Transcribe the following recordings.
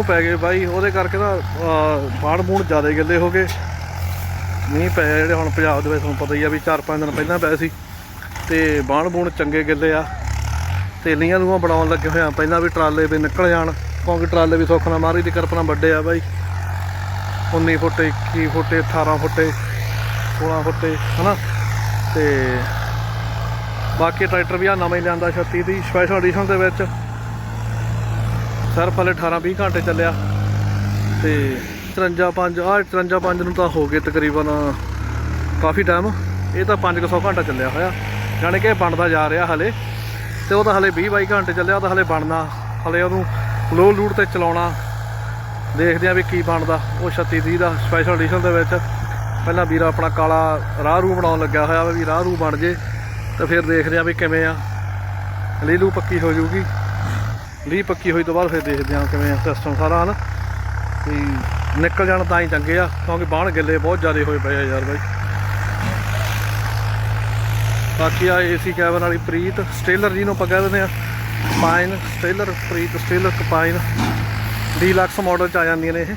ਨੂੰ ਪੈ ਗਏ ਬਾਈ, ਉਹਦੇ ਕਰਕੇ ਨਾ ਬਾਣ ਬੂਣ ਜ਼ਿਆਦਾ ਗਿੱਲੇ ਹੋ ਗਏ। ਮੀਂਹ ਪਏ ਜਿਹੜੇ ਹੁਣ ਪੰਜਾਬ ਦੇ ਵਿੱਚ, ਤੁਹਾਨੂੰ ਪਤਾ ਹੀ ਆ ਵੀ 4-5 ਦਿਨ ਪਹਿਲਾਂ ਪਏ ਸੀ। ਤੇ ਬਾਣ ਬੂਣ ਚੰਗੇ ਗਿੱਲੇ ਆ। ਤੇ ਲੀਆਂ ਲੂਆਂ ਬਣਾਉਣ ਲੱਗੇ ਹੋਏ ਆ, ਪਹਿਲਾਂ ਵੀ ਟਰਾਲੇ ਵੀ ਨਿਕਲ ਜਾਣ। ਕਿਉਂਕਿ ਟਰਾਲੇ ਵੀ ਸੁੱਖ ਨਾਲ ਮਾਰੀ ਦੀ ਕਿਰਪਨਾ ਵੱਡੇ ਆ ਬਾਈ। 19 ਫੁੱਟ 21 ਫੁੱਟ 18 ਫੁੱਟ 16 ਫੁੱਟ, ਹਨਾ? ਤੇ ਬਾਕੀ ਟਰੈਕਟਰ ਵੀ ਆ, ਨਵੇਂ ਲਿਆਂਦਾ 36 ਦੀ ਸਪੈਸ਼ਲ ਐਡੀਸ਼ਨ ਦੇ ਵਿੱਚ। ਸਿਰਫ ਹਲੇ 18 20 ਘੰਟੇ ਚੱਲਿਆ ਤੇ 53 5 ਆ 53 5 ਨੂੰ ਤਾਂ ਹੋ ਗਏ ਤਕਰੀਬਨ ਕਾਫੀ ਟਾਈਮ ਇਹ ਤਾਂ 500 ਘੰਟਾ ਚੱਲਿਆ ਹੋਇਆ। ਯਾਨੀ ਕਿ ਬਣਦਾ ਜਾ ਰਿਹਾ ਹਲੇ। ਤੇ ਉਹ ਤਾਂ ਹਲੇ 20 22 ਘੰਟੇ ਚੱਲਿਆ, ਉਹ ਤਾਂ ਹਲੇ ਬਣਨਾ। ਹਲੇ ਉਹਨੂੰ ਲੋ ਲੂਟ ਤੇ ਚਲਾਉਣਾ। ਦੇਖਦੇ ਆ ਵੀ ਕੀ ਬਣਦਾ। ਉਹ 36 30 ਦਾ ਸਪੈਸ਼ਲ ਐਡੀਸ਼ਨ ਦੇ ਵਿੱਚ। ਪਹਿਲਾਂ ਵੀਰ ਆਪਣਾ ਕਾਲਾ ਰਾਹ ਰੂ ਬਣਾਉਣ ਲੱਗਿਆ ਹੋਇਆ ਵੀ ਰਾਹ ਰੂ ਬਣ ਜੇ। ਤਾਂ ਫਿਰ ਦੇਖਦੇ ਆ ਵੀ ਕਿਵੇਂ ਆ। ਲੀਲੂ ਪੱਕੀ ਹੋ ਜਾਊਗੀ। ਲੀ ਪੱਕੀ ਹੋਈ ਤੋਂ ਬਾਅਦ ਫਿਰ ਦੇਖਦੇ ਹਾਂ ਕਿਵੇਂ ਸਿਸਟਮ ਸਾਰਾ, ਹਨ? ਵੀ ਨਿਕਲ ਜਾਣ ਤਾਂ ਹੀ ਚੰਗੇ ਆ, ਕਿਉਂਕਿ ਬਾਹਣ ਗਿੱਲੇ ਬਹੁਤ ਜ਼ਿਆਦਾ ਹੋਏ ਪਏ ਆ ਯਾਰ ਬਾਈ। ਬਾਕੀ ਆ ਏਸੀ ਕੈਬਨ ਵਾਲੀ ਪ੍ਰੀਤ ਸਟੇਲਰ ਜਿਹਨੂੰ ਆਪਾਂ ਕਹਿ ਦਿੰਦੇ ਆ ਪਾਈਨ ਸਟੇਲਰ, ਪ੍ਰੀਤ ਸਟੇਲਰ ਕਪਾਈਨ ਡੀਲਕਸ ਮਾਡਲ ਚ ਆ ਜਾਂਦੀਆਂ ਨੇ ਇਹ।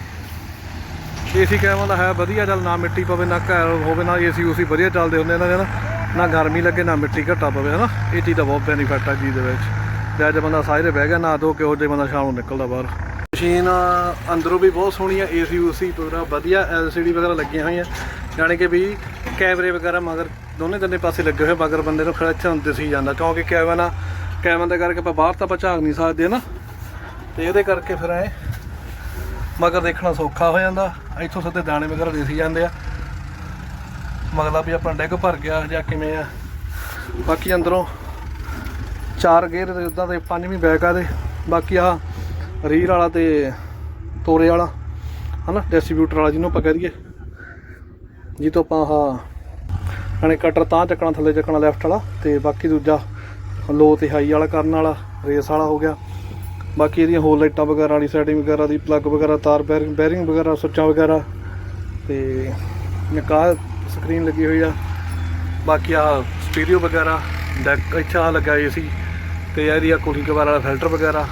ਏਸੀ ਕੈਬਨ ਦਾ ਹੈ ਵਧੀਆ, ਚੱਲ ਨਾ ਮਿੱਟੀ ਪਵੇ, ਨਾ ਘਰ ਹੋਵੇ, ਨਾ ਏਸੀ ਉਸੀ ਵਧੀਆ ਚੱਲਦੇ ਹੁੰਦੇ ਇਹਨਾਂ ਦੇ ਨਾ ਨਾ ਗਰਮੀ ਲੱਗੇ, ਨਾ ਮਿੱਟੀ ਘਟਾ ਪਵੇ, ਹਨਾ? ਇਹ ਚੀਜ਼ ਦਾ ਬਹੁਤ ਬੈਨੀਫਿਟ ਆ ਜੀ ਦੇ ਵਿੱਚ। ਤੇ ਅੱਜ ਬੰਦਾ ਸਾਰੇ ਬਹਿ ਗਿਆ ਨਾ ਧੋ ਕੇ ਉਹਦੇ ਬੰਦਾ ਸ਼ਾਮ ਨੂੰ ਨਿਕਲਦਾ ਬਾਹਰ। ਮਸ਼ੀਨ ਅੰਦਰੋਂ ਵੀ ਬਹੁਤ ਸੋਹਣੀ ਆ ਏਸੀ ਉਸੀ ਪੂਰਾ ਵਧੀਆ ਐਲਸੀਡੀ ਵਗੈਰਾ ਲੱਗੀਆਂ ਹੋਈਆਂ। ਯਾਨੀ ਕਿ ਵੀ ਕੈਮਰੇ ਵਗੈਰਾ ਮਗਰ ਦੋਨੇ ਤਿੰਨੇ ਪਾਸੇ ਲੱਗੇ ਹੋਏ, ਮਗਰ ਬੰਦੇ ਨੂੰ ਖੜਾ ਇੱਥੇ ਹੁੰਦੇ ਜਾਂਦਾ, ਕਿਉਂਕਿ ਕੈਮਰਾ ਨਾ ਕੈਮਰਾ ਦੇ ਕਰਕੇ ਆਪਾਂ ਬਾਹਰ ਤਾਂ ਆਪਾਂ ਝਾਕ ਨਹੀਂ ਸਕਦੇ ਨਾ ਤੇ ਇਹਦੇ ਕਰਕੇ ਫਿਰ ਐ, ਮਗਰ ਦੇਖਣਾ ਸੌਖਾ ਹੋ ਜਾਂਦਾ, ਇੱਥੋਂ ਸਿੱਧੇ ਦਾਣੇ ਵਗੈਰਾ ਦਿਸੀ ਜਾਂਦੇ ਆ। ਮਗਲਾ ਵੀ ਆਪਣਾ ਡੈਗ ਭਰ ਗਿਆ ਜਾਂ ਕਿਵੇਂ ਆ। ਬਾਕੀ ਅੰਦਰੋਂ ਚਾਰ ਗੇਅਰ ਦੇ ਉਦਾਂ ਦੇ ਪੰਜਵੀਂ ਬੈਕ ਆ ਦੇ ਬਾਕੀ ਆ ਰੀਰ ਵਾਲਾ ਤੇ ਤੋਰੇ ਵਾਲਾ, ਹਨਾ ਡਿਸਟ੍ਰੀਬਿਊਟਰ ਵਾਲਾ ਜਿਹਨੂੰ ਆਪਾਂ ਕਹਿ ਦਈਏ। ਜੀ ਤੋਂ ਆਪਾਂ ਆਹ ਨਾਲੇ ਕਟਰ ਤਾਂ ਚੱਕਣਾ, ਥੱਲੇ ਚੱਕਣਾ ਲੈਫਟ ਵਾਲਾ ਤੇ ਬਾਕੀ ਦੂਜਾ ਲੋ ਤੇ ਹਾਈ ਵਾਲਾ ਕਰਨ ਵਾਲਾ ਰੇਸ ਵਾਲਾ ਹੋ ਗਿਆ। ਬਾਕੀ ਇਹਦੀਆਂ ਹੋਰ ਲਾਈਟਾਂ ਵਗੈਰਾ ਵਾਲੀ ਸੈਟਿੰਗ ਵਗੈਰਾ ਦੀ ਪਲੱਗ ਵਗੈਰਾ, ਤਾਰ ਬੈਰਿੰਗ ਬੈਰਿੰਗ ਵਗੈਰਾ, ਸੁੱਚਾਂ ਵਗੈਰਾ ਤੇ ਨਿਕਾਹ ਸਕਰੀਨ ਲੱਗੀ ਹੋਈ ਆ। ਬਾਕੀ ਆ ਸਟੀਰੀਓ ਵਗੈਰਾ ਡੈਕ ਇੱਛਾ ਲੱਗਾ ਏ ਸੀ। ਤੇ ਇਹਦੀ ਆ ਕੂਲਿੰਗ ਕਵਰ ਵਾਲਾ ਫਿਲਟਰ ਵਗੈਰਾ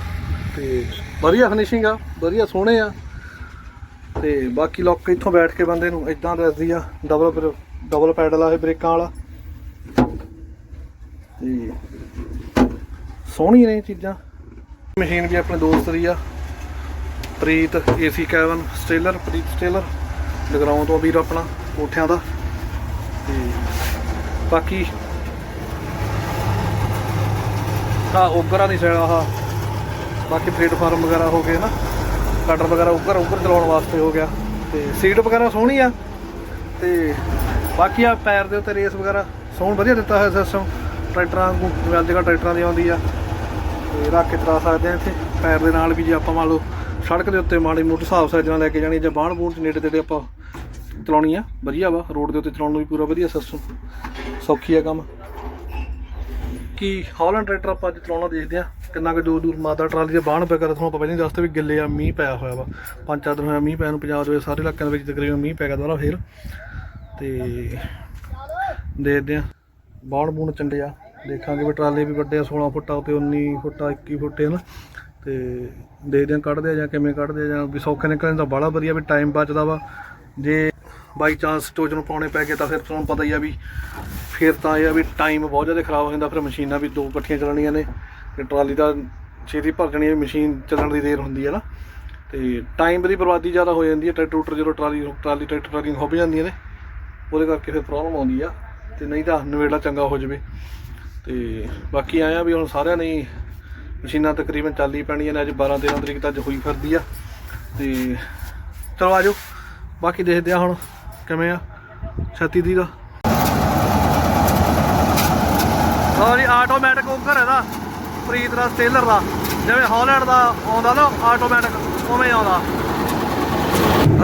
ਤੇ ਵਧੀਆ ਫਿਨਿਸ਼ਿੰਗ ਆ, ਵਧੀਆ ਸੋਹਣੇ ਆ। ਤੇ ਬਾਕੀ ਲੋਕ ਇੱਥੋਂ ਬੈਠ ਕੇ ਬੰਦੇ ਨੂੰ ਇਦਾਂ ਦੱਸਦੀ ਆ ਡਬਲ ਡਬਲ ਪੈਡਲ ਆ ਇਹ ਬ੍ਰੇਕਾਂ ਵਾਲਾ। ਤੇ ਸੋਹਣੀਆਂ ਨੇ ਚੀਜ਼ਾਂ। ਮਸ਼ੀਨ ਵੀ ਆਪਣੇ ਦੋਸਤ ਦੀ ਆ। ਪ੍ਰੀਤ, ਏਸੀ ਕੈਵਨ, ਸਟੇਲਰ, ਪ੍ਰੀਤ ਸਟੇਲਰ, ਜਗਰਾਉਂ ਤੋਂ ਵੀਰ ਆਪਣਾ, ਕੋਠਿਆਂ ਦਾ। ਤੇ ਬਾਕੀ ਆ ਉਗਰਾਂ ਦੀ ਸਾਈਡ ਆਹ। ਬਾਕੀ ਪਲੇਟਫਾਰਮ ਵਗੈਰਾ ਹੋ ਗਏ ਨਾ। ਕਟਰ ਵਗੈਰਾ ਉੱਪਰ ਉੱਪਰ ਚਲਾਉਣ ਵਾਸਤੇ ਹੋ ਗਿਆ। ਤੇ ਸੀਟ ਵਗੈਰਾ ਸੋਹਣੀ ਆ। ਤੇ ਬਾਕੀ ਆ ਪੈਰ ਦੇ ਉੱਤੇ ਰੇਸ ਵਗੈਰਾ ਸੋਹਣ ਵਧੀਆ ਦਿੱਤਾ ਹੋਇਆ ਸਿਸਟਮ ਟਰੈਕਟਰਾਂ ਨੂੰ ਜਿਵੇਂ ਅੱਜ ਕੱਲ੍ਹ ਟਰੈਕਟਰਾਂ ਦੀ ਆਉਂਦੀ ਆ। ਤੇ ਰੱਖ ਕੇ ਚਲਾ ਸਕਦੇ ਆ ਇੱਥੇ। ਪੈਰ ਦੇ ਨਾਲ ਵੀ ਜੇ ਆਪਾਂ ਮੰਨ ਲਓ ਸੜਕ ਦੇ ਉੱਤੇ ਮਾੜੀ ਮੋਟੀ ਹਿਸਾਬ ਸਾਜ ਨਾਲ ਲੈ ਕੇ ਜਾਣੀ ਜਾਂ ਬਾਣ ਬੂਣ ਚ ਨੇੜੇ ਤੇੜੇ ਆਪਾਂ ਚਲਾਉਣੀ ਆ। ਵਧੀਆ ਵਾ। ਰੋਡ ਦੇ ਉੱਤੇ ਚਲਾਉਣ ਨੂੰ ਵੀ ਪੂਰਾ ਵਧੀਆ ਸਿਸਟਮ ਸੌਖੀ ਆ ਕੰਮ। ਕੀ ਹਾਲੈਂਡ ਟਰੈਕਟਰ ਆਪਾਂ ਅੱਜ ਚਲਾਉਣਾ ਦੇਖਦੇ ਆ ਕਿੰਨਾ ਕੁ ਦੂਰ ਦੂਰ ਮਾਤਾ ਟਰਾਲੀ ਦੇ ਬਾਹਣ ਪਿਆ ਕਰ, ਤੁਹਾਨੂੰ ਆਪਾਂ ਪਹਿਲਾਂ ਦੱਸਦੇ ਵੀ ਗਿੱਲੇ ਆ, ਮੀਂਹ ਪਿਆ ਹੋਇਆ ਵਾ। ਪੰਜ ਚਾਰ ਦਿਨ ਹੋਇਆ ਮੀਂਹ ਪਿਆ ਨੂੰ ਪੰਜਾਬ ਦੇ ਸਾਰੇ ਇਲਾਕਿਆਂ ਦੇ ਵਿੱਚ ਤਕਰੀਬਨ ਮੀਂਹ ਪੈ ਗਿਆ ਦੁਬਾਰਾ ਫੇਰ। ਤੇ ਦੇਖਦੇ ਆ ਬਾਹਣ ਬੂਣ ਚੰਡੇ ਆ। ਦੇਖਾਂਗੇ ਵੀ ਟਰਾਲੇ ਵੀ ਵੱਡੇ ਆ 16 ਫੁੱਟਾ ਤੇ 19 ਫੁੱਟਾ 21 ਫੁੱਟੇ ਹਨ। ਤੇ ਦੇਖਦੇ ਆ ਕੱਢਦੇ ਆ ਜਾਂ ਕਿਵੇਂ ਕੱਢਦੇ ਆ ਜਾਂ ਵੀ ਸੌਖੇ ਨਿਕਲਣ ਤਾਂ ਬੜਾ ਵਧੀਆ ਵੀ ਟਾਈਮ ਬਚਦਾ ਵਾ। ਜੇ ਬਾਈ ਚਾਂਸ ਸਟੋਜ ਨੂੰ ਪਾਉਣੇ ਪੈ ਗਏ ਤਾਂ ਫਿਰ ਤੁਹਾਨੂੰ ਪਤਾ ਹੀ ਆ ਵੀ ਫਿਰ ਤਾਂ ਇਹ ਆ ਵੀ ਟਾਈਮ ਬਹੁਤ ਜ਼ਿਆਦਾ ਖਰਾਬ ਹੋ ਜਾਂਦਾ, ਫਿਰ ਮਸ਼ੀਨਾਂ ਵੀ ਦੋ ਇਕੱਠੀਆਂ ਚੱਲਣੀਆਂ ਨੇ ਤੇ ਟਰਾਲੀ ਦਾ ਛੇਤੀ ਭਰ ਜਾਣੀ ਹੈ ਮਸ਼ੀਨ ਚੱਲਣ ਦੀ ਦੇਰ ਹੁੰਦੀ ਹੈ ਨਾ। ਤੇ ਟਾਈਮ ਦੀ ਬਰਬਾਦੀ ਜ਼ਿਆਦਾ ਹੋ ਜਾਂਦੀ ਹੈ ਟਰੈਕਟਰ ਟਰੂਟਰ ਜਦੋਂ ਟਰਾਲੀ ਟਰਾਲੀ, ਟਰੈਕਟਰ ਟਰਾਲੀ ਹੋ ਜਾਂਦੀਆਂ ਨੇ, ਉਹਦੇ ਕਰਕੇ ਫਿਰ ਪ੍ਰੋਬਲਮ ਆਉਂਦੀ ਆ ਤੇ ਨਹੀਂ ਤਾਂ ਨਵੇੜਾ ਚੰਗਾ ਹੋ ਜਾਵੇ। ਤੇ ਬਾਕੀ ਆਇਆ ਵੀ ਹੁਣ ਸਾਰਿਆਂ ਨੇ ਮਸ਼ੀਨਾਂ ਤਕਰੀਬਨ ਚੱਲ ਹੀ ਪੈਣੀਆਂ ਨੇ, ਅੱਜ 12 13 ਤਰੀਕ ਤੱਕ ਹੋਈ ਫਿਰਦੀ ਆ। ਤੇ ਚਲੋ ਆਜੋ ਬਾਕੀ ਦੇਖਦੇ ਆ ਹੁਣ ਕਿਵੇਂ ਆ 36 ਦੀ ਦਾ। ਲਓ ਜੀ ਆਟੋਮੈਟਿਕ ਕੁੱਕਰ ਇਹਦਾ। ਪ੍ਰੀਤ ਦਾ ਸਟੇਲਰ ਦਾ। ਜਿਵੇਂ ਹਾਲੈਂਡ ਦਾ ਆਉਂਦਾ ਨਾ ਆਟੋਮੈਟਿਕ ਉਵੇਂ ਆਉਂਦਾ।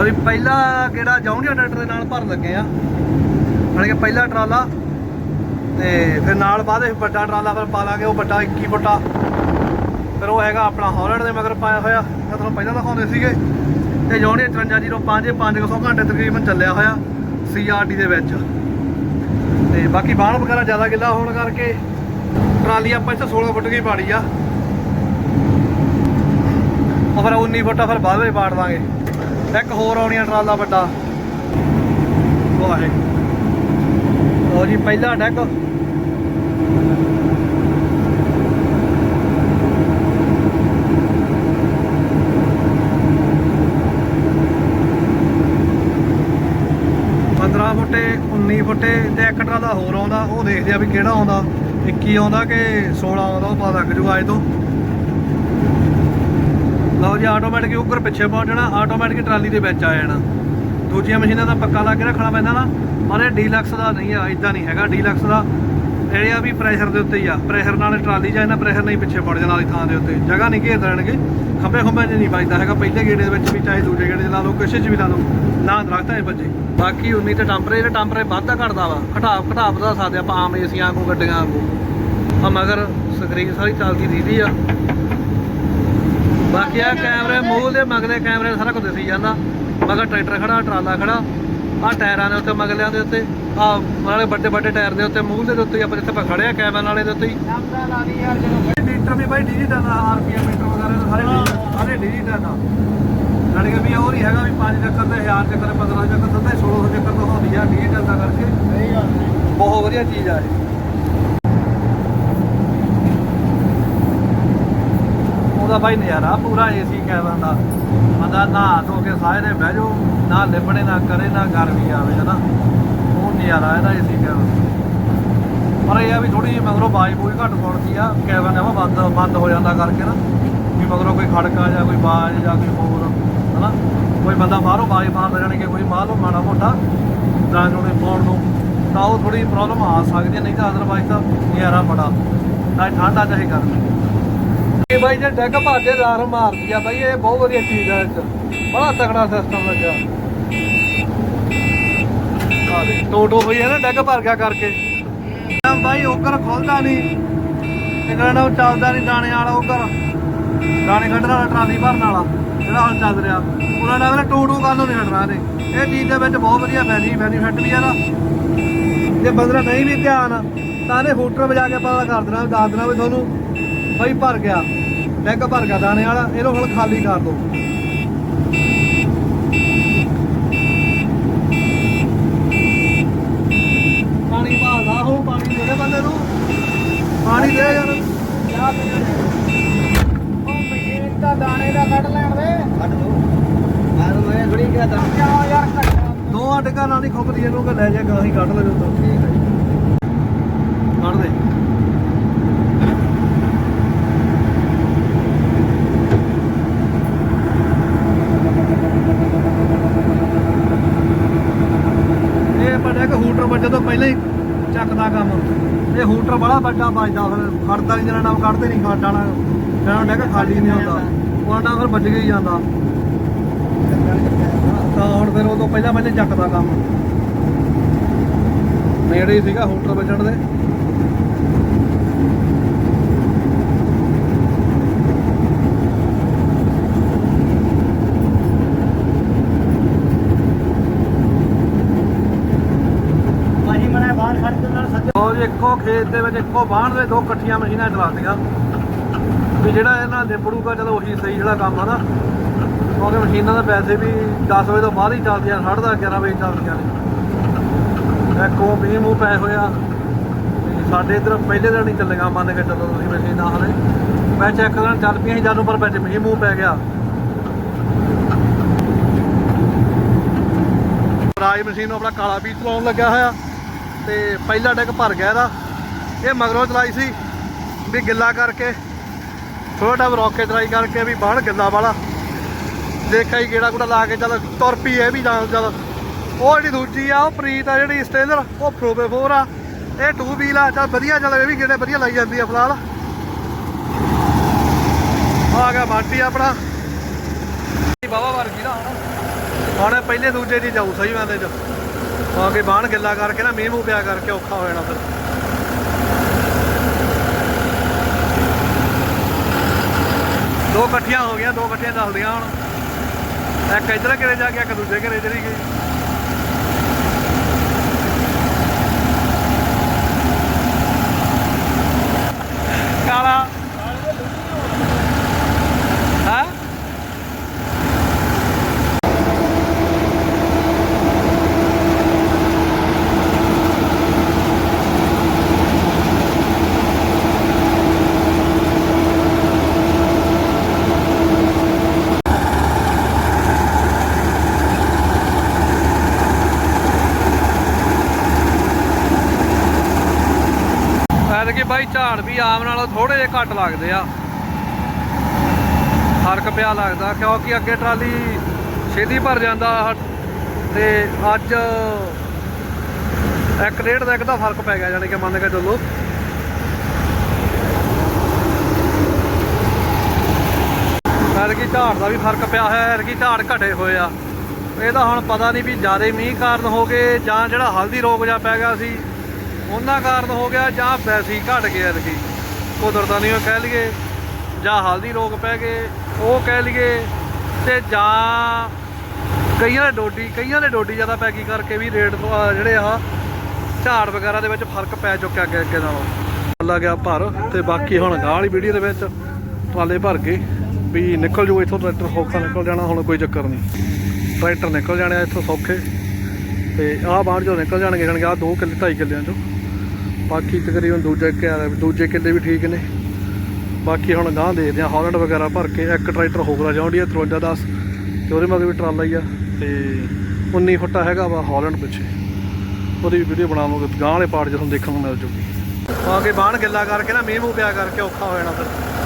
ਅਸੀਂ ਪਹਿਲਾ ਕਿਹੜਾ ਜੌਂਡੀਆ ਟਰੈਕਟਰ ਦੇ ਨਾਲ ਭਰਨ ਲੱਗੇ ਆ। ਮਤਲਬ ਕਿ ਪਹਿਲਾ ਟਰਾਲਾ, ਤੇ ਫਿਰ ਨਾਲ ਬਾਅਦ ਵਿੱਚ ਵੱਡਾ ਟਰਾਲਾ ਫਿਰ ਪਾ ਲਾਂਗੇ, ਉਹ ਵੱਡਾ 21 ਫੁੱਟਾ। ਫਿਰ ਉਹ ਹੈਗਾ ਆਪਣਾ ਹਾਲੈਂਡ ਦੇ ਮਗਰ ਪਾਇਆ ਹੋਇਆ, ਮੈਂ ਤੁਹਾਨੂੰ ਪਹਿਲਾਂ ਦਿਖਾਉਂਦੇ ਸੀਗੇ। ਤੇ ਜੌਂਡੀਆ 5305 500 ਘੰਟੇ ਤਕਰੀਬਨ ਚੱਲਿਆ ਹੋਇਆ ਸੀਆਰਡੀ ਦੇ ਵਿੱਚ। ਤੇ ਬਾਕੀ ਬਾਹਣ ਵਗੈਰਾ ਜ਼ਿਆਦਾ ਗਿੱਲਾ ਹੋਣ ਕਰਕੇ ਟਰਾਲੀ ਆਪਾਂ ਇੱਥੇ 16 ਫੁੱਟ ਦੀ ਪਾੜੀ ਆ। ਉਹ ਫਿਰ 19 ਫੁੱਟ ਫਿਰ ਬਾਅਦ ਵਿੱਚ ਪਾੜ ਦਾਂਗੇ। ਇੱਕ ਹੋਰ ਆਉਣੀ ਆ ਟਰਾਲਾ ਵੱਡਾ। ਉਹ ਹੈ ਜੀ, ਪਹਿਲਾ ਡੈਕ ਪੰਦਰਾਂ ਫੁੱਟੇ 19 ਫੁੱਟੇ ਤੇ ਇੱਕ ਟਰਾਲਾ ਹੋਰ ਆਉਂਦਾ ਉਹ ਦੇਖਦੇ ਆ ਵੀ ਕਿਹੜਾ ਆਉਂਦਾ 21 ਆਉਂਦਾ ਕਿ 16 ਆਉਂਦਾ, ਉਹ ਪਤਾ ਲੱਗ ਜੂਗਾ ਅੱਜ ਤੋਂ। ਲਓ ਜੀ ਆਟੋਮੈਟਿਕ ਉੱਪਰ ਪਿੱਛੇ ਪਹੁੰਚ ਜਾਣਾ ਆਟੋਮੈਟਿਕ ਟਰਾਲੀ ਦੇ ਵਿੱਚ ਆ ਜਾਣਾ। ਦੂਜੀਆਂ ਮਸ਼ੀਨਾਂ ਦਾ ਪੱਕਾ ਲਾ ਕੇ ਰੱਖਣਾ ਪੈਂਦਾ ਨਾ। ਪਰ ਇਹ ਡੀਲਕਸ ਦਾ ਨਹੀਂ ਆ ਇਦਾਂ ਨਹੀਂ ਹੈਗਾ। ਡੀਲਕਸ ਦਾ ਇਹ ਆ ਵੀ ਪ੍ਰੈਸ਼ਰ ਦੇ ਉੱਤੇ ਹੀ ਆ। ਪ੍ਰੈਸ਼ਰ ਨਾਲ ਟਰਾਲੀ ਜਾਂ ਇਹਨਾਂ ਪ੍ਰੈਸ਼ਰ ਨਹੀਂ ਪਿੱਛੇ ਪੜ ਜਾਣਾ ਵਾਲੀ ਥਾਂ ਦੇ ਉੱਤੇ। ਜਗ੍ਹਾ ਨਹੀਂ ਘੇਰ ਦੇਣਗੇ। ਖੰਭੇ ਖੰਭੇ 'ਚ ਨਹੀਂ ਵੱਜਦਾ ਹੈਗਾ। ਪਹਿਲੇ ਗੇੜੇ ਦੇ ਵਿੱਚ ਵੀ ਚਾਹੇ ਦੂਜੇ ਗੇੜੇ 'ਚ ਲਾ ਲਓ, ਕਿਸੇ 'ਚ ਵੀ ਲਾ ਲਓ। ਨਾ ਦਰਖਤਾਂ 'ਚ ਵੱਜੇ। ਬਾਕੀ 19 ਤੇ ਟੈਂਪਰੇਚਰ ਟੈਂਪਰੇਚਰ ਵੱਧਦਾ ਘਟਦਾ ਵਾ। ਘਟਾ ਘਟਾ ਵਧਾ ਸਕਦੇ ਆਪਾਂ ਆਮ ਏਸੀਆਂ ਵਾਂਗੂ ਗੱਡੀਆਂ ਵਾਂਗੂ। ਆ ਮਗਰ ਸਕਰੀਨ ਸਾਰੀ ਚੱਲਦੀ ਦੀਦੀ ਆ। ਬਾਕੀ ਆ ਕੈਮਰੇ ਮੂਹ ਦੇ ਮਗਲੇ ਕੈਮਰੇ ਸਾਰਾ ਕੁਝ ਦਿਸੀ ਜਾਂਦਾ। ਮਗਰ ਟਰੈਕਟਰ ਖੜਾ ਟਰਾਲਾ ਖੜਾ। ਆ ਟਾਇਰਾਂ ਦੇ ਉੱਤੇ ਮਗਲਿਆਂ ਦੇ ਉੱਤੇ। ਆ ਨਾਲੇ ਵੱਡੇ ਵੱਡੇ ਟਾਇਰ ਦੇ ਉੱਤੇ ਮੂਹ ਦੇ ਉੱਤੇ ਆਪਾਂ ਜਿੱਥੇ ਆਪਾਂ ਖੜੇ ਆ ਕੈਮਰੇ ਨਾਲੇ ਦੇ ਉੱਤੇ ਹੀ। ਮੀਟਰ ਵੀ ਬਾਈ ਡਿਜੀਟਲ ਆ ਆਰਪੀਐਮ ਮੀਟਰ ਵਗੈਰਾ ਸਾਰੇ ਸਾਰੇ ਡਿਜੀਟਲ ਆ। ਨਾਲੇ ਕਿ ਵੀ ਉਹ ਨਹੀਂ ਹੈਗਾ ਵੀ 5 ਚੱਕਰ ਤੇ 1000 ਚੱਕਰ ਤੇ 15 ਚੱਕਰ ਤੇ 1600 ਚੱਕਰ ਤੋਂ ਹੁੰਦੀ ਆ ਡਿਜੀਟਲ ਦਾ ਕਰਕੇ ਬਹੁਤ ਵਧੀਆ ਚੀਜ਼ ਆ ਇਹ। ਉਹਦਾ ਬਾਈ ਨਜ਼ਾਰਾ ਪੂਰਾ ਏਸੀ ਕੈਬਨ ਦਾ। ਬੰਦਾ ਨਹਾ ਧੋ ਕੇ ਸਾਰੇ ਨੇ ਬਹਿ ਜਾਓ ਨਾ ਲਿਬੜੇ ਨਾ ਕਰੇ ਨਾ ਗਰਮੀ ਆਵੇ ਹਨਾ। ਉਹ ਨਜ਼ਾਰਾ ਇਹਦਾ ਏਸੀ ਕੈਬਨ ਪਰ ਇਹ ਆ ਵੀ ਥੋੜੀ ਜਿਹੀ ਮਗਰੋਂ ਬਾਜ ਬੂਜ ਘੱਟ ਸੁਣਦੀ ਆ ਕੈਬਨ ਜਮਾ ਬੰਦ ਬੰਦ ਹੋ ਜਾਂਦਾ ਕਰਕੇ ਨਾ। ਵੀ ਮਗਰੋਂ ਕੋਈ ਖੜਕਾ ਜਾਂ ਕੋਈ ਬਾਜ ਜਾਂ ਕੋਈ ਹੋਰ। ਹਨਾ? ਕੋਈ ਬੰਦਾ ਬਾਹਰੋਂ ਬਾਜ ਮਾਰਦਾ ਜਾਣੀ ਕਿ ਕੋਈ ਮਾਰ ਲਓ ਮਾੜਾ ਮੋਟਾ ਤਾਂ ਜੋੜੇ ਪਾਉਣ ਨੂੰ, ਤਾਂ ਉਹ ਥੋੜੀ ਪ੍ਰੋਬਲਮ ਆ ਸਕਦੀ ਹੈ ਨਹੀਂ ਤਾਂ ਅਦਰਵਾਈਜ਼ ਤਾਂ ਨਜ਼ਾਰਾ ਬੜਾ। ਚਾਹੇ ਠੰਡਾ ਚਾਹੇ ਗਰਮੀ। ਇਹ ਬਾਈ ਜੇ ਡੈਕ ਭਾਦੇ ਦਾਰ ਮਾਰਦੀ ਆ ਬਾਈ, ਇਹ ਬਹੁਤ ਵਧੀਆ ਚੀਜ਼ ਹੈ ਇੱਥੇ ਬੜਾ ਤਕੜਾ ਸਿਸਟਮ ਲੱਗਾ ਆ ਟੋਟੋ ਹੋਈ ਹੈ ਨਾ ਡੈਕ ਭਰ ਗਿਆ ਕਰਕੇ। ਬਾਈ ਓਕਰ ਖੁੱਲਦਾ ਨਹੀਂ। ਇਹਨਾਂ ਕਹਿੰਦਾ ਚੱਲਦਾ ਨਹੀਂ, ਦਾਣੇ ਵਾਲਾ ਓਕਰ ਦਾਣੇ ਕੱਢਣ ਵਾਲਾ, ਟਰਾਲੀ ਭਰਨ ਵਾਲਾ। ਜਿਹੜਾ ਹੁਣ ਚੱਲ ਰਿਹਾ। ਉਹਨਾਂ ਦਾ ਟੂ ਟੂ ਗੱਲ ਨਹੀਂ ਹਟਣਾ ਨੇ ਇਹ ਚੀਜ਼ ਦੇ ਵਿੱਚ ਬਹੁਤ ਵਧੀਆ ਬੈਨੀ ਬੈਨੀਫਿਟ ਵੀ ਆ ਨਾ। ਜੇ ਬੰਦਾ ਨਹੀਂ ਵੀ ਧਿਆਨ, ਤਾਂ ਇਹਨੇ ਹੂਟਰ ਵਜਾ ਕੇ ਪਤਾ ਕਰ ਦੇਣਾ ਦੱਸ ਦੇਣਾ ਵੀ ਤੁਹਾਨੂੰ, ਬਾਈ ਭਰ ਗਿਆ। ਡੈਕ ਭਰ ਗਿਆ ਦਾਣੇ ਵਾਲਾ, ਇਹਨੂੰ ਹੁਣ ਖਾਲੀ ਕਰ ਦੋ। ਪਾਣੀ ਭਾਲਦਾ ਹੋ ਪਾਣੀ ਦੇ ਬੰਦੇ ਨੂੰ। ਪਾਣੀ ਦੇ ਯਾਰ ਦਾਣੇ ਦਾ ਕੱਢ ਲੈਣ ਦੇ। ਕੱਢ ਦੋ ਮੈਂ ਤਾਂ ਮੈਂ ਥੋੜੀ ਕਿਹਾ ਤਾਂ। ਕਿਉਂ ਯਾਰ ਕੱਢ ਦੋ ਅਟਕਾ ਨਾਲ ਨਹੀਂ ਖੁੱਬਦੀ ਇਹਨੂੰ ਕਿ ਲੈ ਜਾ ਗਾਂ ਹੀ ਕੱਢ ਲੈ ਜਦੋਂ। ਠੀਕ ਹੈ ਜੀ। ਕੱਢ ਦੇ। ਇਹ ਬੜਾ ਕਿ ਹੂਟਰ ਵੱਜੇ ਤੋਂ ਪਹਿਲਾਂ ਹੀ ਚੱਕਦਾ ਕੰਮ। ਇਹ ਹੂਟਰ ਬੜਾ ਵੱਡਾ ਵੱਜਦਾ ਫਿਰ ਖੜਦਾ ਨਹੀਂ ਜਣਾ ਨਾਮ ਕੱਢਦੇ ਨਹੀਂ ਵਾਲਾ। ਜਣਾ ਡੈਕ ਖਾਲੀ ਨਹੀਂ ਹੁੰਦਾ। ਉਹਨਾਂ ਨਾਲ ਫਿਰ ਵੱਜ ਹੀ ਜਾਂਦਾ। ਤਾਂ ਹੁਣ ਫਿਰ ਉਦੋਂ ਪਹਿਲਾਂ ਪਹਿਲਾਂ ਚੱਕਦਾ ਕੰਮ। ਨੇੜੇ ਹੀ ਸੀਗਾ ਹੂਟਰ ਵੱਜਣ ਦੇ। ਬਾਹਰ ਕੇ ਜੀ ਇੱਕੋ ਖੇਤ ਦੇ ਵਿੱਚ ਇੱਕੋ ਬਾਣ ਦੇ ਦੋ ਇਕੱਠੀਆਂ ਮਸ਼ੀਨਾਂ ਚਲਾਤੀਆਂ ਵੀ ਜਿਹੜਾ ਇਹਨਾਂ ਨਿਬੜੂਗਾ ਚਲੋ ਉਹੀ ਸਹੀ ਜਿਹੜਾ ਕੰਮ ਆ ਨਾ। ਕਿਉਂਕਿ ਮਸ਼ੀਨਾਂ ਦਾ ਪੈਸੇ ਵੀ 10 ਵਜੇ ਤੋਂ ਬਾਅਦ ਹੀ ਚੱਲਦੀਆਂ ਸਾਢੇ ਦਸ 11 ਵਜੇ ਚੱਲਦੀਆਂ ਨੇ। ਇੱਕੋ ਮੀਂਹ ਮੂੰਹ ਪਏ ਹੋਇਆ। ਸਾਡੇ ਇਧਰ ਪਹਿਲੇ ਦਿਨ ਹੀ ਚੱਲੇਗਾ ਮੰਨ ਕੇ ਚੱਲੋ ਤੁਸੀਂ ਮਸ਼ੀਨਾਂ ਹਲੇ। ਮੈਂ ਚੈੱਕ ਕਰਨ ਚੱਲ ਪਈਆਂ ਸੀ ਜਾਨੂੰ ਪਰ ਵਿੱਚ ਮੀਂਹ ਮੂੰਹ ਪੈ ਗਿਆ। ਰਾਜ ਮਸ਼ੀਨ ਨੂੰ ਆਪਣਾ ਕਾਲਾ ਪੀਸ ਲਾਉਣ ਲੱਗਾ ਹੋਇਆ। ਤੇ ਪਹਿਲਾ ਡੈਕ ਭਰ ਗਿਆ ਇਹਦਾ। ਇਹ ਮਗਰੋਂ ਚਲਾਈ ਸੀ। ਵੀ ਗਿੱਲਾ ਕਰਕੇ ਥੋੜਾ ਰੋਕ ਕੇ ਚਲਾਈ ਕਰਕੇ ਵੀ ਬਾਹਰ ਗਿੱਲਾ ਵਾਲਾ। ਦੇਖਿਆ ਹੀ ਕਿਹੜਾ ਕੁੜਾ ਲਾ ਕੇ ਚੱਲ ਤੁਰ ਪਈ ਇਹ ਵੀ ਜਾਂ ਚੱਲ। ਉਹ ਜਿਹੜੀ ਦੂਜੀ ਆ, ਉਹ ਪ੍ਰੀਤ ਆ ਜਿਹੜੀ ਸਟੇਲਰ ਉਹ ਪ੍ਰੋਵੇ 4 ਆ। ਇਹ 2 ਵੀਲ ਆ, ਚੱਲ ਵਧੀਆ ਚੱਲ, ਇਹ ਵੀ ਗੇੜੇ ਵਧੀਆ ਲਾਈ ਜਾਂਦੀ ਆ ਫਿਲਹਾਲ। ਆ ਗਿਆ ਬਾਟੀ ਆਪਣਾ। ਬਾਬਾ ਵਰਗੀ ਨਾ ਹੁਣ। ਪਹਿਲੇ ਦੂਜੇ ਦੀ ਜਾਊ ਸਹੀ ਬੰਦੇ ਚ ਆ ਕੇ ਬਾਣ ਗਿੱਲਾ ਕਰਕੇ ਨਾ ਮੀਂਹ ਮੂੰਹ ਪਿਆ ਕਰਕੇ ਔਖਾ ਹੋ ਜਾਣਾ ਫਿਰ। ਦੋ ਇਕੱਠੀਆਂ ਹੋ ਗਈਆਂ, ਦੋ ਇਕੱਠੀਆਂ ਚੱਲਦੀਆਂ ਹੁਣ। ਇੱਕ ਇੱਧਰ ਘਰੇ ਜਾ ਕੇ, ਇੱਕ ਦੂਜੇ ਘਰੇ ਚਲੀ ਗਈ ਕਾਲਾ ਹਾਂ ਝਾੜ ਵੀ ਆਮ ਨਾਲੋਂ ਥੋੜੇ ਜਿਹੇ ਘੱਟ ਲੱਗਦੇ ਆ। ਫ਼ਰਕ ਪਿਆ ਲੱਗਦਾ, ਕਿਉਂਕਿ ਅੱਗੇ ਟਰਾਲੀ ਛੇਤੀ ਭਰ ਜਾਂਦਾ ਤੇ ਅੱਜ ਇੱਕ ਡੇਢ ਦਾ ਇੱਕ ਦਾ ਫ਼ਰਕ ਪੈ ਗਿਆ ਯਾਨੀ ਕਿ ਮੰਨ ਕੇ ਚੱਲੋ। ਐਤਕੀ ਝਾੜ ਦਾ ਵੀ ਫ਼ਰਕ ਪਿਆ ਹੈ ਐਤਕੀ ਝਾੜ ਘਟੇ ਹੋਏ ਆ। ਇਹਦਾ ਹੁਣ ਪਤਾ ਨਹੀਂ ਵੀ ਜ਼ਿਆਦਾ ਮੀਂਹ ਕਾਰਨ ਹੋ ਗਏ ਜਾਂ ਜਿਹੜਾ ਹਲਦੀ ਰੋਗ ਜਾ ਪੈ ਗਿਆ ਸੀ। ਉਹਨਾਂ ਕਾਰਨ ਹੋ ਗਿਆ ਜਾਂ ਵੈਸੇ ਹੀ ਘਟ ਗਿਆ ਐਤਕੀ ਕੁਦਰਤਾਂ ਨਹੀਂ ਕਹਿ ਲਈਏ, ਜਾਂ ਹਲਦੀ ਰੋਗ ਪੈ ਗਏ, ਉਹ ਕਹਿ ਲਈਏ, ਤੇ ਜਾਂ ਕਈਆਂ ਦੇ ਡੋਡੀ, ਕਈਆਂ ਦੇ ਡੋਡੀ ਜ਼ਿਆਦਾ ਪੈਕੀ ਕਰਕੇ ਵੀ ਰੇਟ ਤੋਂ ਜਿਹੜੇ ਆ, ਝਾੜ ਵਗੈਰਾ ਦੇ ਵਿੱਚ ਫ਼ਰਕ ਪੈ ਚੁੱਕਿਆ ਅੱਗੇ ਅੱਗੇ ਨਾਲੋਂ। ਅੱਲਾ ਗਿਆ ਭਰ, ਤੇ ਬਾਕੀ ਹੁਣ ਗਾਹ ਵਾਲੀ ਵੀਡੀਓ ਦੇ ਵਿੱਚ ਟਰਾਲੇ ਭਰ ਕੇ ਵੀ ਨਿਕਲ ਜੂ ਇੱਥੋਂ ਟਰੈਕਟਰ, ਸੌਖਾ ਨਿਕਲ ਜਾਣਾ, ਹੁਣ ਕੋਈ ਚੱਕਰ ਨਹੀਂ ਟਰੈਕਟਰ ਨਿਕਲ ਜਾਣੇ ਆ ਇੱਥੋਂ ਸੌਖੇ, ਤੇ ਆਹ ਬਾਹਰ ਜੋ ਨਿਕਲ ਜਾਣਗੇ ਜਾਣਗੇ ਆਹ 2 ਕਿੱਲੇ 2.5 ਕਿੱਲਿਆਂ ਚੋਂ। ਬਾਕੀ ਤਕਰੀਬਨ ਦੂਜੇ ਕਿ- ਦੂਜੇ ਕਿੱਲੇ ਵੀ ਠੀਕ ਨੇ। ਬਾਕੀ ਹੁਣ ਗਾਂ ਦੇਖਦੇ ਆ ਹਾਲੈਂਡ ਵਗੈਰਾ ਭਰ ਕੇ ਇੱਕ ਟਰੈਕਟਰ ਹੋਗਰਾ ਜਾਂਦੀ ਆ 53 10 ਤੇ ਉਹਦੇ ਮਗਰ ਵੀ ਟਰਾਲਾ ਹੀ ਆ, ਤੇ 19 ਫੁੱਟਾ ਹੈਗਾ ਵਾ ਹਾਲੈਂਡ ਪਿੱਛੇ। ਉਹਦੀ ਵੀਡੀਓ ਬਣਾਵਾਂਗੇ ਗਾਂ ਵਾਲੇ ਪਾਰਟ ਜਦੋਂ ਦੇਖਣ ਨੂੰ ਮਿਲ ਜੂਗੀ। ਆ ਕੇ ਬਾਣ ਗਿੱਲਾ ਕਰਕੇ ਨਾ ਮੀਂਹ ਮੂੰਹ ਪਿਆ ਕਰਕੇ ਔਖਾ ਹੋ ਜਾਣਾ ਫਿਰ।